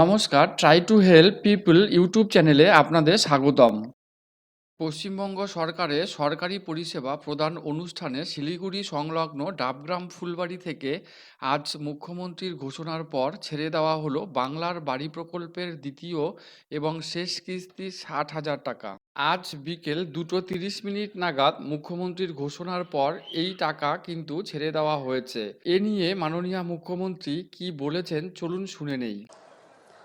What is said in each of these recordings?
নমস্কার try to help people YouTube চ্যানেলে আপনাদের স্বাগতম। পশ্চিমবঙ্গ সরকারের সরকারি পরিষেবা প্রদান অনুষ্ঠানে শিলিগুড়ি সংলগ্ন ডাবগ্রাম ফুলবাড়ি থেকে আজ মুখ্যমন্ত্রীর ঘোষণার পর ছেড়ে দেওয়া হলো বাংলার বাড়ি প্রকল্পের দ্বিতীয় এবং শেষ কিস্তি ষাট হাজার টাকা। আজ বিকেল দুটো তিরিশ মিনিট নাগাদ মুখ্যমন্ত্রীর ঘোষণার পর এই টাকা কিন্তু ছেড়ে দেওয়া হয়েছে। এ নিয়ে মাননীয় মুখ্যমন্ত্রী কি বলেছেন চলুন শুনে নেই।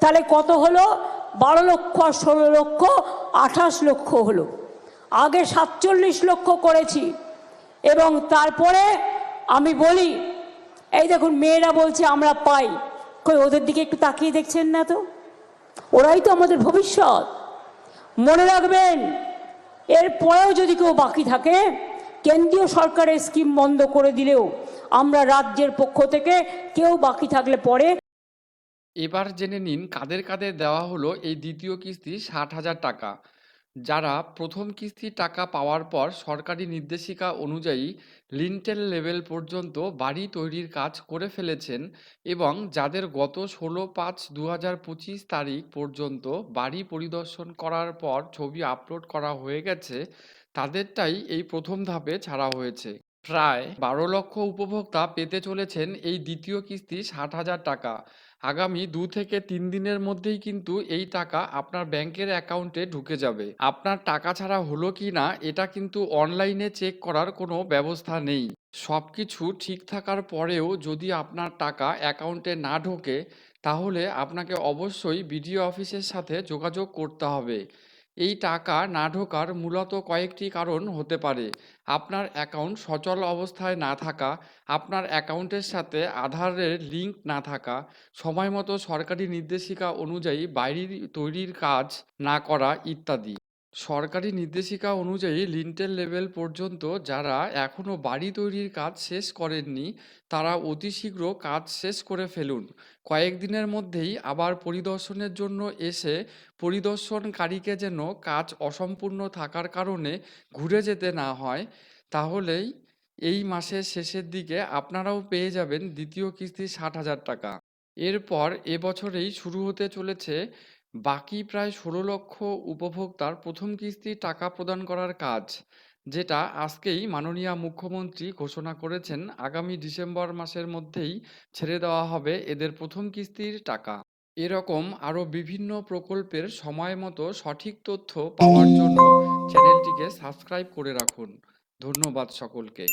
তাহলে কত হলো? বারো লক্ষ আর ষোলো লক্ষ, আঠাশ লক্ষ হলো। আগে সাতচল্লিশ লক্ষ করেছি। এবং তারপরে আমি বলি, এই দেখুন, মেয়েরা বলছে, আমরা পাই। কই, ওদের দিকে একটু তাকিয়ে দেখছেন না তো? ওরাই তো আমাদের ভবিষ্যৎ। মনে রাখবেন এরপরেও যদি কেউ বাকি থাকে, কেন্দ্রীয় সরকারের স্কিম বন্ধ করে দিলেও আমরা রাজ্যের পক্ষ থেকে কেউ বাকি থাকলে পরে এবার জেনে নিন কাদের কাদের দেওয়া হলো এই দ্বিতীয় কিস্তি ষাট হাজার টাকা। যারা প্রথম কিস্তির টাকা পাওয়ার পর সরকারি নির্দেশিকা অনুযায়ী লিন্টেল লেভেল পর্যন্ত বাড়ি তৈরির কাজ করে ফেলেছেন এবং যাদের গত ষোলো পাঁচ দু হাজার পঁচিশ তারিখ পর্যন্ত বাড়ি পরিদর্শন করার পর ছবি আপলোড করা হয়ে গেছে, তাদেরটাই এই প্রথম ধাপে ছাড়া হয়েছে। প্রায় বারো লক্ষ উপভোক্তা পেতে চলেছেন এই দ্বিতীয় কিস্তি ষাট হাজার টাকা। আগামী দু থেকে তিন দিনের মধ্যেই কিন্তু এই টাকা আপনার ব্যাংকের অ্যাকাউন্টে ঢুকে যাবে। আপনার টাকা ছাড়া হলো কি না, এটা কিন্তু অনলাইনে চেক করার কোনো ব্যবস্থা নেই। সব কিছু ঠিক থাকার পরেও যদি আপনার টাকা অ্যাকাউন্টে না ঢোকে, তাহলে আপনাকে অবশ্যই বিডিও অফিসের সাথে যোগাযোগ করতে হবে। এই টাকা না ঢোকার মূলত কয়েকটি কারণ হতে পারে। আপনার অ্যাকাউন্ট সচল অবস্থায় না থাকা, আপনার অ্যাকাউন্টের সাথে আধারের লিঙ্ক না থাকা সময় মতো সরকারি নির্দেশিকা অনুযায়ী বাইরের তৈরির কাজ না করা ইত্যাদি। সরকারি নির্দেশিকা অনুযায়ী লিন্টেল লেভেল পর্যন্ত যারা এখনও বাড়ি তৈরির কাজ শেষ করেননি, তারা অতি শীঘ্র কাজ শেষ করে ফেলুন। কয়েকদিনের মধ্যেই আবার পরিদর্শনের জন্য এসে পরিদর্শনকারীকে যেন কাজ অসম্পূর্ণ থাকার কারণে ঘুরে যেতে না হয়, তাহলেই এই মাসের শেষের দিকে আপনারাও পেয়ে যাবেন দ্বিতীয় কিস্তি ষাট হাজার টাকা। এরপর এবছরেই শুরু হতে চলেছে বাকি প্রায় ষোলো লক্ষ উপভোক্তার প্রথম কিস্তি টাকা প্রদান করার কাজ, যেটা আজকেই মাননীয় মুখ্যমন্ত্রী ঘোষণা করেছেন আগামী ডিসেম্বর মাসের মধ্যেই ছেড়ে দেওয়া হবে এদের প্রথম কিস্তির টাকা। এরকম আরও বিভিন্ন প্রকল্পের সময় মতো সঠিক তথ্য পাওয়ার জন্য চ্যানেলটিকে সাবস্ক্রাইব করে রাখুন। ধন্যবাদ সকলকে।